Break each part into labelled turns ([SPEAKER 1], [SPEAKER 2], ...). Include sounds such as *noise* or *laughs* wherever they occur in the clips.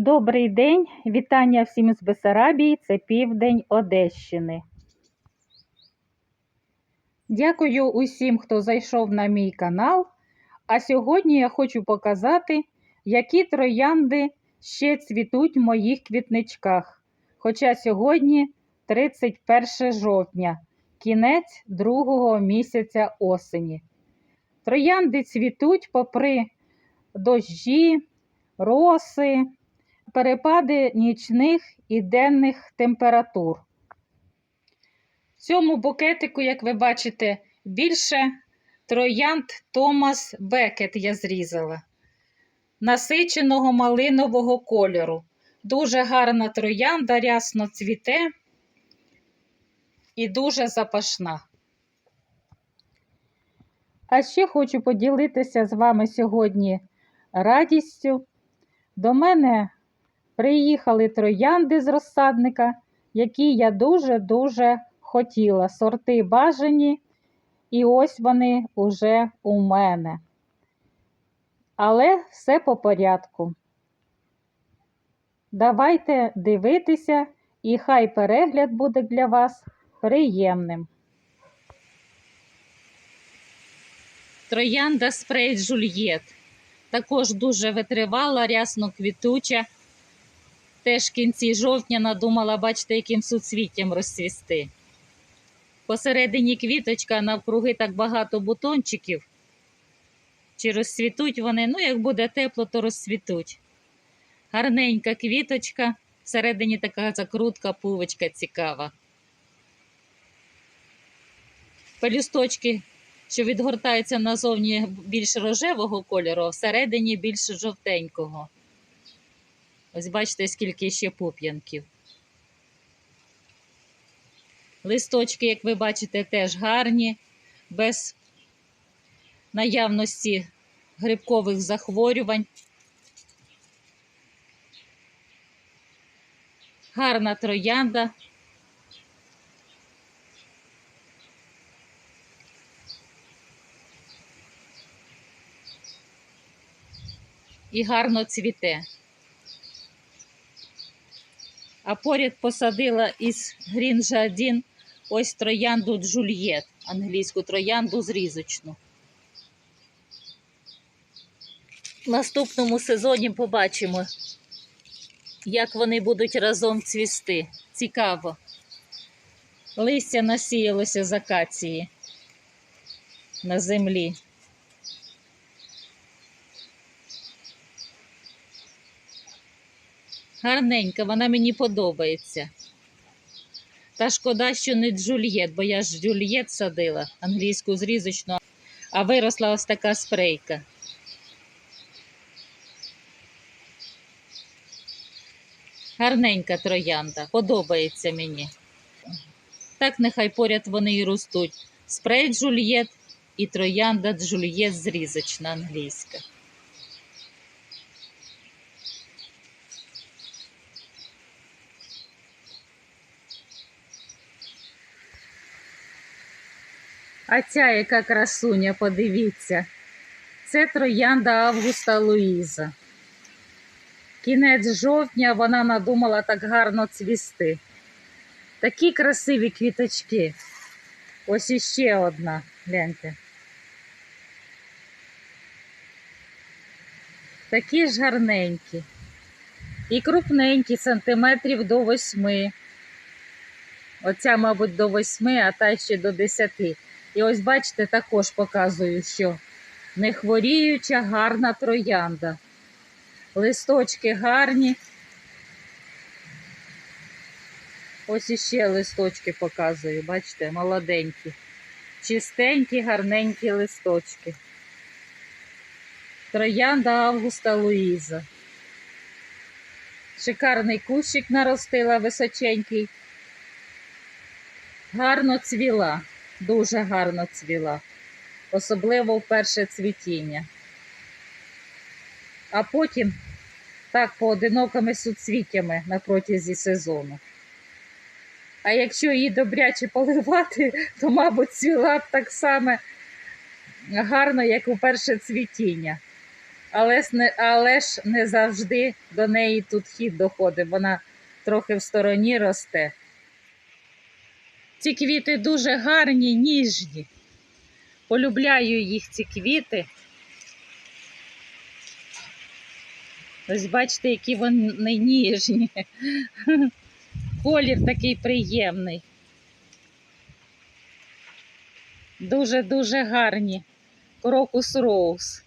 [SPEAKER 1] Добрий день, вітання всім з Бесарабії, це південь Одещини. Дякую усім, хто зайшов на мій канал. А сьогодні я хочу показати, які троянди ще цвітуть в моїх квітничках. Хоча сьогодні 31 жовтня, кінець другого місяця осені. Троянди цвітуть попри дощі, роси, перепади нічних і денних температур. В цьому букетику, як ви бачите, більше троянд Томас Бекет я зрізала. Насиченого малинового кольору. Дуже гарна троянда, рясно цвіте і дуже запашна. А ще хочу поділитися з вами сьогодні радістю. До мене приїхали троянди з розсадника, які я дуже-дуже хотіла. Сорти бажані, і ось вони уже у мене. Але все по порядку. Давайте дивитися, і хай перегляд буде для вас приємним. Троянда спрей Жульєт. Також дуже витривала, рясно квітуча. Теж в кінці жовтня надумала, бачите, яким суцвіттям розцвісти. Посередині квіточка навкруги так багато бутончиків. Чи розцвітуть вони? Ну, як буде тепло, то розцвітуть. Гарненька квіточка, всередині така закрутка, пувочка цікава. Пелюсточки, що відгортаються назовні більш рожевого кольору, а всередині більш жовтенького. Ось бачите, скільки ще пуп'янків. Листочки, як ви бачите, теж гарні, без наявності грибкових захворювань. Гарна троянда. І гарно цвіте. А поряд посадила із Jardin ось троянду Джульєт, англійську троянду зрізочну. В наступному сезоні побачимо, як вони будуть разом цвісти. Цікаво. Листя насіялося з акації на землі. Гарненька, вона мені подобається. Та шкода, що не Джульєт, бо я ж Джульєт садила, англійську зрізочну, а виросла ось така спрейка. Гарненька троянда, подобається мені. Так нехай поряд вони і ростуть. Спрей Джульєт і троянда Джульєт зрізочна англійська. А ця яка красуня, подивіться. Це троянда Августа Луїза. Кінець жовтня вона надумала так гарно цвісти. Такі красиві квіточки. Ось іще одна, гляньте. Такі ж гарненькі. І крупненькі, сантиметрів до восьми. Оця, мабуть, до восьми, а та ще до десяти. І ось, бачите, також показую, що не хворіюча гарна троянда. Листочки гарні. Ось іще листочки показую, бачите, молоденькі. Чистенькі, гарненькі листочки. Троянда Августа Луїза. Шикарний кущик наростила височенький. Гарно цвіла, дуже гарно цвіла, особливо в перше цвітіння. А потім так поодинокими суцвіттями на протязі сезону. А якщо її добряче поливати, то, мабуть, цвіла б так само гарно, як у перше цвітіння. Але, але ж не завжди до неї тут хід доходить, вона трохи в стороні росте. Ці квіти дуже гарні, ніжні. Полюбляю їх ці квіти. Ось бачите, які вони ніжні. *laughs* Колір такий приємний. Дуже-дуже гарні. Крокус Роуз.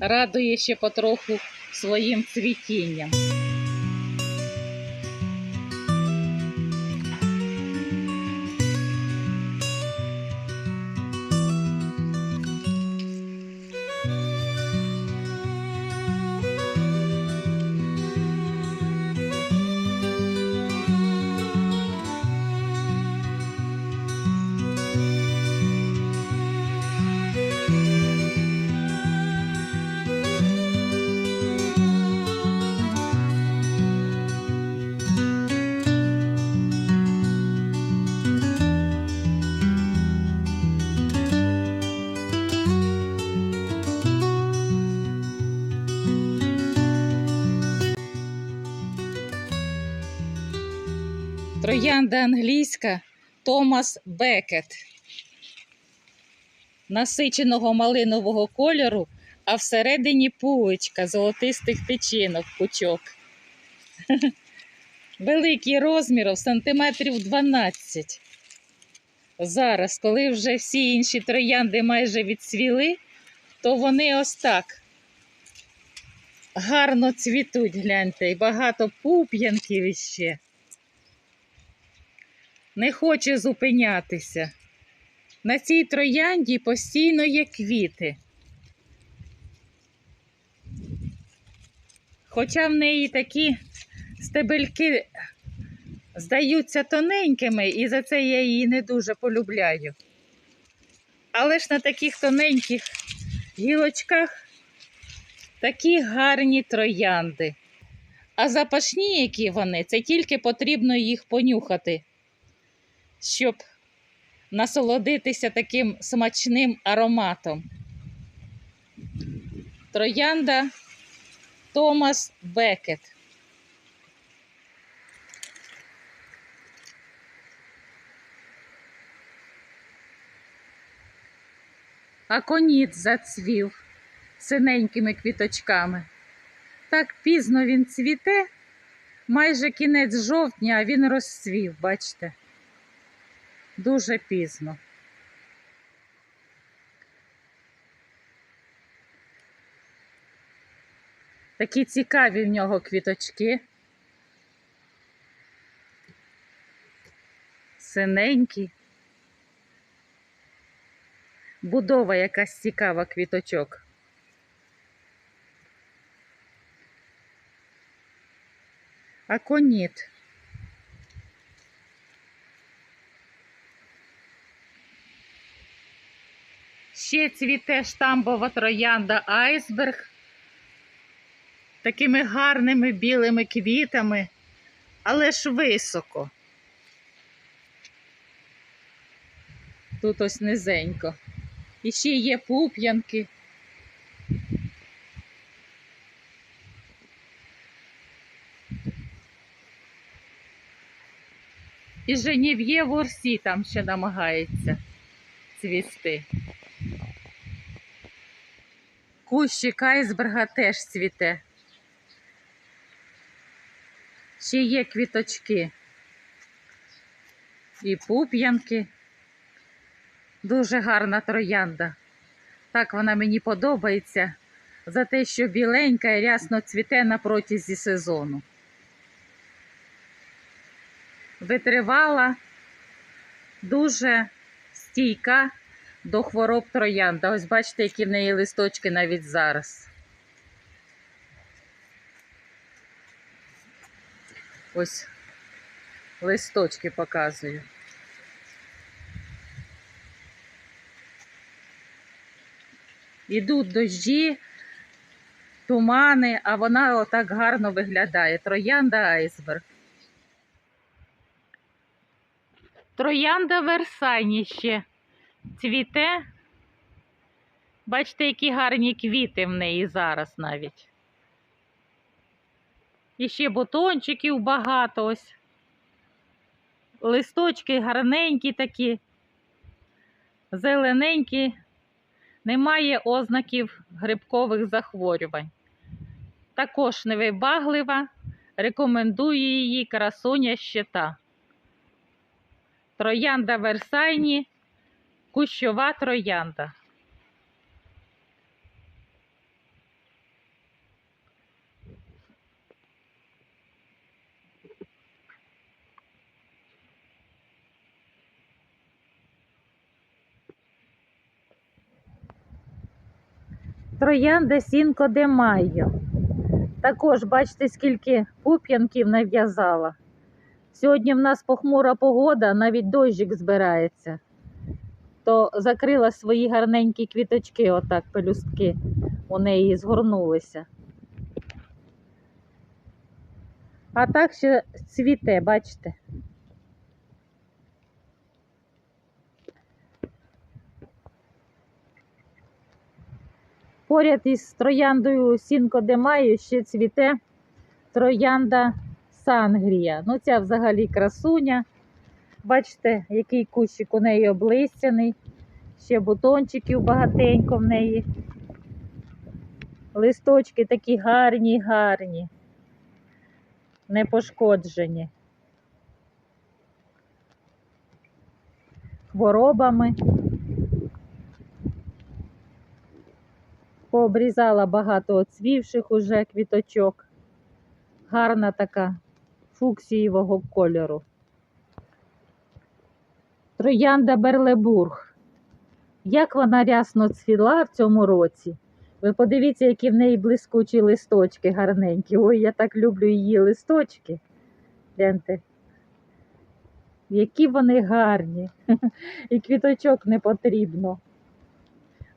[SPEAKER 1] Радує ще потроху своїм цвітінням. Троянда англійська Томас Бекет. Насиченого малинового кольору, а всередині пуличка золотистих тичинок, пучок. *laughs* Великий розміром сантиметрів 12. Зараз, коли вже всі інші троянди майже відцвіли, то вони ось так гарно цвітуть, гляньте, і багато пуп'янків іще не хоче зупинятися. На цій троянді постійно є квіти. Хоча в неї такі стебельки здаються тоненькими, і за це я її не дуже полюбляю. Але ж на таких тоненьких гілочках такі гарні троянди. А запашні, які вони, це тільки потрібно їх понюхати щоб насолодитися таким смачним ароматом. Троянда Томас Бекет. Аконіт зацвів синенькими квіточками. Так пізно він цвіте, майже кінець жовтня, а він розцвів, бачите дуже пізно. Такі цікаві в нього квіточки. Синенькі. Будова якась цікава квіточок. Аконіт. Ще цвіте штамбова троянда айсберг такими гарними білими квітами, але ж високо. Тут ось низенько. І ще є пуп'янки. І Женів'є в Орсі там ще намагається цвісти. Кущик айсберга теж цвіте. Ще є квіточки і пуп'янки. Дуже гарна троянда. Так вона мені подобається за те, що біленька і рясно цвіте на протязі сезону. Витривала, дуже стійка до хвороб троянда. Ось бачите, які в неї листочки навіть зараз. Ось листочки показую. Ідуть дощі, тумани, а вона отак гарно виглядає. Троянда айсберг. Троянда Версайні ще цвіте. Бачите, які гарні квіти в неї зараз навіть. І ще бутончиків багато ось. Листочки гарненькі такі, зелененькі, немає ознаків грибкових захворювань. Також невибаглива, рекомендую її красуня щита. Троянда Версайні, кущова троянда. Троянда Сінко де Майо. Також бачите, скільки пуп'янків нав'язала. Сьогодні в нас похмура погода, навіть дощик збирається. То закрила свої гарненькі квіточки, отак пелюстки у неї згорнулися. А так ще цвіте, бачите? Поряд із трояндою Сінко де Майо ще цвіте троянда Сангрія. Ну, ця взагалі красуня. Бачите, який кущик у неї облистяний. Ще бутончиків багатенько в неї. Листочки такі гарні, гарні, не пошкоджені. Хворобами. Пообрізала багато оцвівших уже квіточок. Гарна така фуксієвого кольору. Троянда Берлебург. Як вона рясно цвіла в цьому році. Ви подивіться, які в неї блискучі листочки гарненькі. Ой, я так люблю її листочки. Гляньте. Які вони гарні. *laughs* І квіточок не потрібно.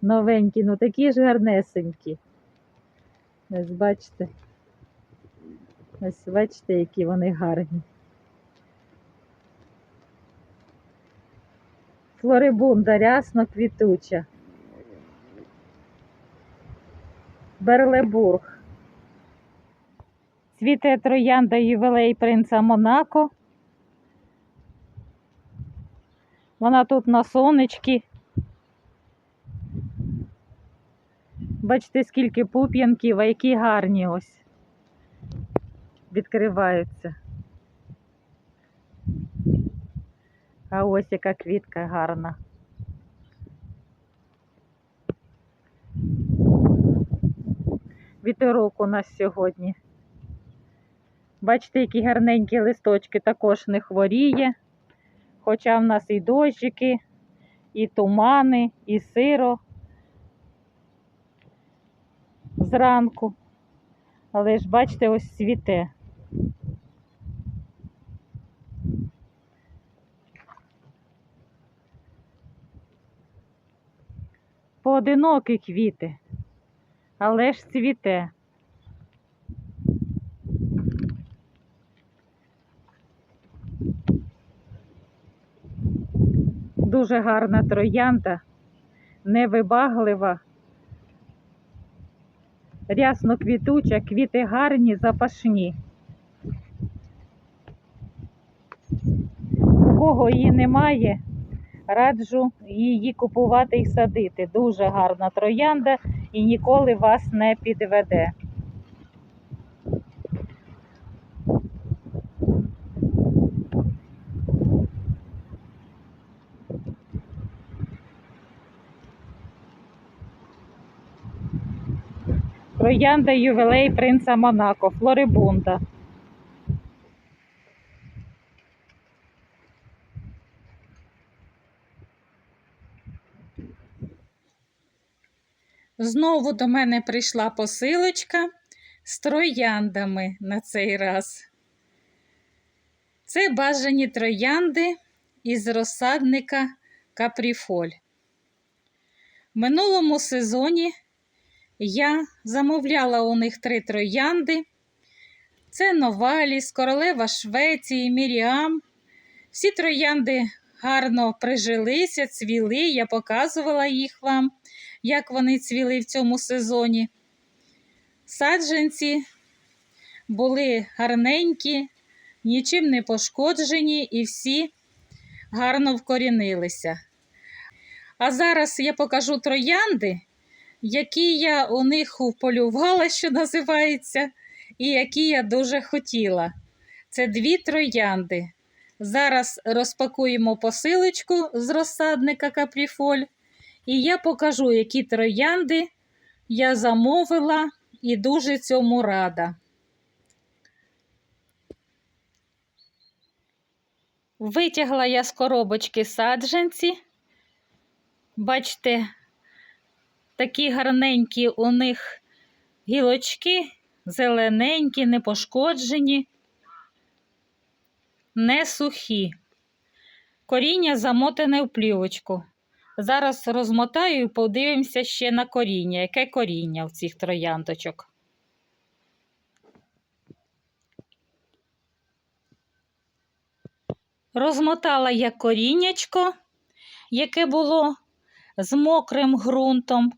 [SPEAKER 1] Новенькі, ну такі ж гарнесенькі. Ось бачите. Ось бачите, які вони гарні. Флорибунда рясно квітуча. Берлебург. Цвіте троянда ювілей принца Монако. Вона тут на сонечки. Бачите, скільки пуп'янків, а які гарні ось відкриваються. А ось яка квітка гарна. Вітерок у нас сьогодні. Бачите, які гарненькі листочки також не хворіє. Хоча в нас і дощики, і тумани, і сиро зранку. Але ж бачите, ось цвіте. Поодинокі квіти, але ж цвіте. Дуже гарна троянда, невибаглива, рясно квітуча, квіти гарні, запашні. У кого її немає, раджу її купувати і садити. Дуже гарна троянда і ніколи вас не підведе. Троянда ювілей принца Монако, Флорибунда. Знову до мене прийшла посилочка з трояндами на цей раз. Це бажані троянди із розсадника Капріфоль. В минулому сезоні я замовляла у них три троянди. Це Новаліс, королева Швеції, Міріам. Всі троянди гарно прижилися, цвіли, я показувала їх вам. Як вони цвіли в цьому сезоні. Саджанці були гарненькі, нічим не пошкоджені і всі гарно вкорінилися. А зараз я покажу троянди, які я у них вполювала, що називається, і які я дуже хотіла. Це дві троянди. Зараз розпакуємо посилочку з розсадника Капріфоль, і я покажу, які троянди я замовила і дуже цьому рада. Витягла я з коробочки саджанці. Бачите, такі гарненькі у них гілочки, зелененькі, не пошкоджені, не сухі. Коріння замотане в плівочку. Зараз розмотаю і подивимося ще на коріння. Яке коріння в цих трояндочок? Розмотала я коріннячко, яке було з мокрим ґрунтом.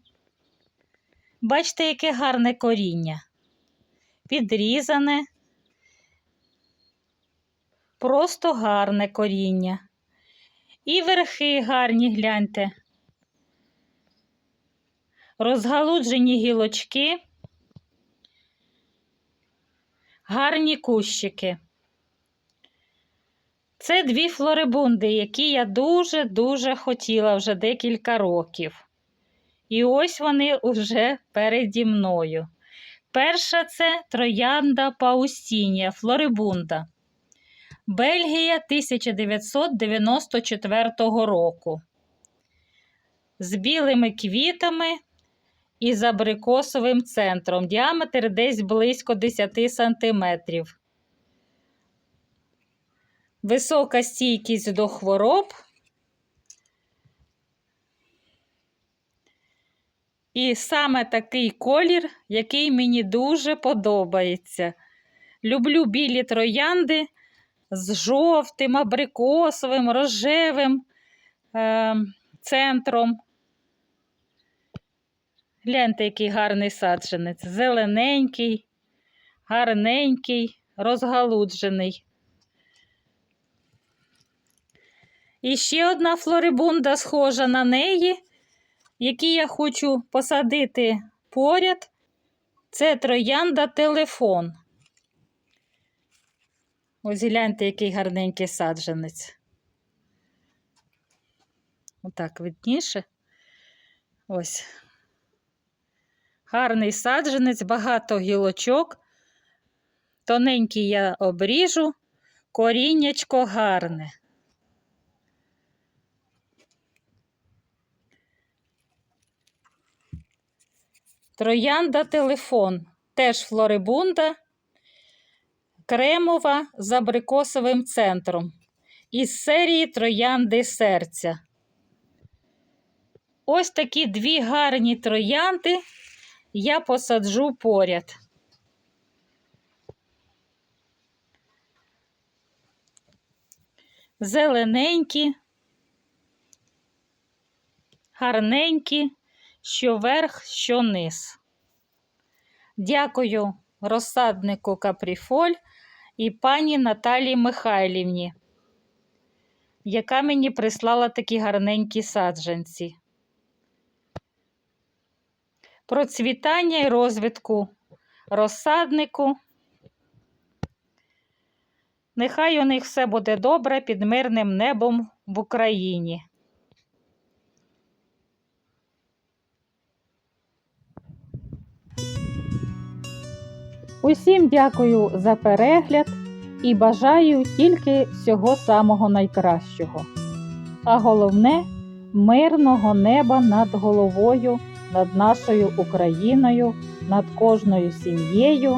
[SPEAKER 1] Бачите, яке гарне коріння. Підрізане, просто гарне коріння. І верхи гарні гляньте. Розгалуджені гілочки, гарні кущики. Це дві флорибунди, які я дуже-дуже хотіла вже декілька років. І ось вони вже переді мною. Перша це троянда Паустінія, флорибунда. Бельгія 1994 року. З білими квітами і з абрикосовим центром. Діаметр десь близько 10 сантиметрів. Висока стійкість до хвороб. І саме такий колір, який мені дуже подобається. Люблю білі троянди з жовтим, абрикосовим, рожевим е, центром. Гляньте, який гарний саджанець. Зелененький, гарненький, розгалуджений. І ще одна флорибунда схожа на неї, які я хочу посадити поряд. Це троянда телефон. Ось гляньте, який гарненький саджанець. Отак видніше. Ось. Гарний саджанець, багато гілочок. Тоненький я обріжу, коріннячко гарне. Троянда телефон, теж флорибунда, кремова з абрикосовим центром. Із серії Троянди серця. Ось такі дві гарні троянди я посаджу поряд. Зелененькі, гарненькі що верх, що низ. Дякую розсаднику Капріфоль і пані Наталії Михайлівні, яка мені прислала такі гарненькі саджанці. Процвітання і розвитку розсаднику. Нехай у них все буде добре під мирним небом в Україні. Усім дякую за перегляд і бажаю тільки всього самого найкращого. А головне мирного неба над головою, над нашою Україною, над кожною сім'єю.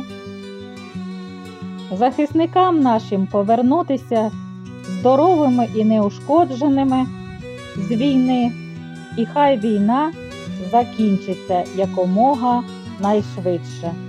[SPEAKER 1] Захисникам нашим повернутися здоровими і неушкодженими з війни, і хай війна закінчиться якомога найшвидше.